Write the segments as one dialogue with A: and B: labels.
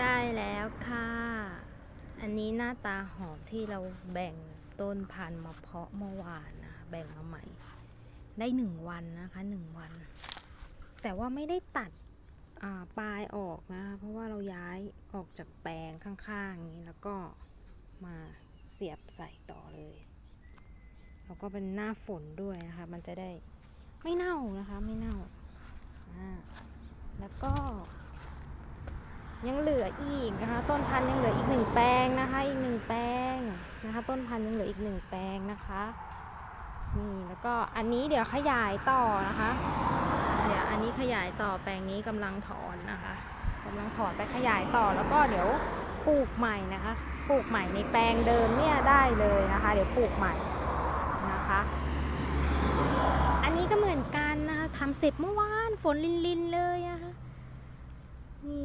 A: ได้แล้วค่ะ อันนี้หน้าตาหอมที่เราแบ่งต้นพันธุ์มาเพาะเมื่อวานนะ แบ่งมาใหม่ ได้หนึ่งวันนะคะหนึ่งวัน แต่ว่าไม่ได้ตัดปลายออกนะคะเพราะว่าเราย้ายออกจากแปลงข้างๆอย่างนี้แล้วก็มาเสียบใส่ต่อเลย แล้วก็เป็นหน้าฝนด้วยนะคะ มันจะได้ไม่เน่านะคะ ไม่เน่าอ่าแล้วก็ ยังเหลืออีกนะคะ ต้นพันยังเหลืออีกหนึ่งแปลงนะคะ อีกหนึ่งแปลงนะคะ ต้นพันยังเหลืออีกหนึ่งแปลงนะคะนี่แล้วก็อันนี้เดี๋ยวขยายต่อนะคะ เดี๋ยวอันนี้ขยายต่อแปลงนี้กำลังถอนนะคะกำลังถอนไปขยายต่อแล้วก็เดี๋ยวปลูกใหม่นะคะ ปลูกใหม่ในแปลงเดิมเนี่ยได้เลยนะคะ เดี๋ยวปลูกใหม่นะคะ อันนี้ก็เหมือนกันนะคะทำเสร็จเมื่อวานฝนลินๆเลยอะคะนี่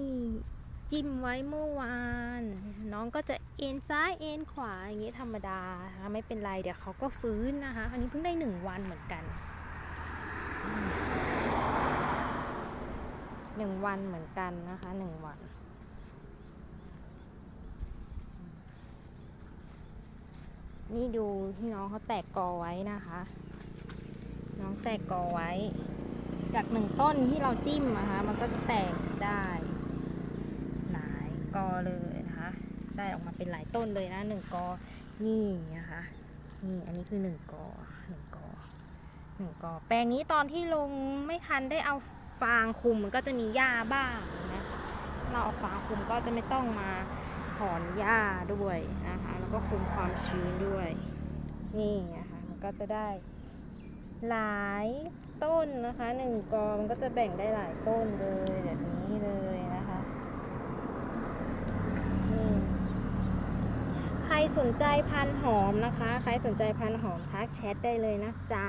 A: จิ้มไว้เมื่อวาน น้องก็จะเอ็นซ้ายเอ็นขวาอย่างนี้ธรรมดานะคะไม่เป็นไรเดี๋ยวเขาก็ฟื้นนะคะ อันนี้เพิ่งได้หนึ่งวันเหมือนกันหนึ่งวันเหมือนกันนะคะหนึ่งวัน นี่ดูที่น้องเขาแตกกอไว้นะคะ น้องแตกกอไว้ จากหนึ่งต้นที่เราจิ้มนะคะ มันก็จะแตกได้ กอเลยนะคะ ได้ออกมาเป็นหลายต้นเลยนะหนึ่งกอนี่นะคะนี่อันนี้คือหนึ่งกอหนึ่งกอหนึ่งกอแปลงนี้ตอนที่ลงไม่ทันได้เอาฟางคุมมันก็จะมีหญ้าบ้างนะเราเอาฟางคุมก็จะไม่ต้องมาถอนหญ้าด้วยนะคะ แล้วก็คุมความชื้นด้วย นี่นะคะมันก็จะได้หลายต้นนะคะหนึ่งกอมันก็จะแบ่งได้หลายต้นเลยแบบนี้เลยนะคะ นี่ใคร สนใจพันหอมนะคะ ใครสนใจพันหอมทักแชทได้เลยนะจ๊ะ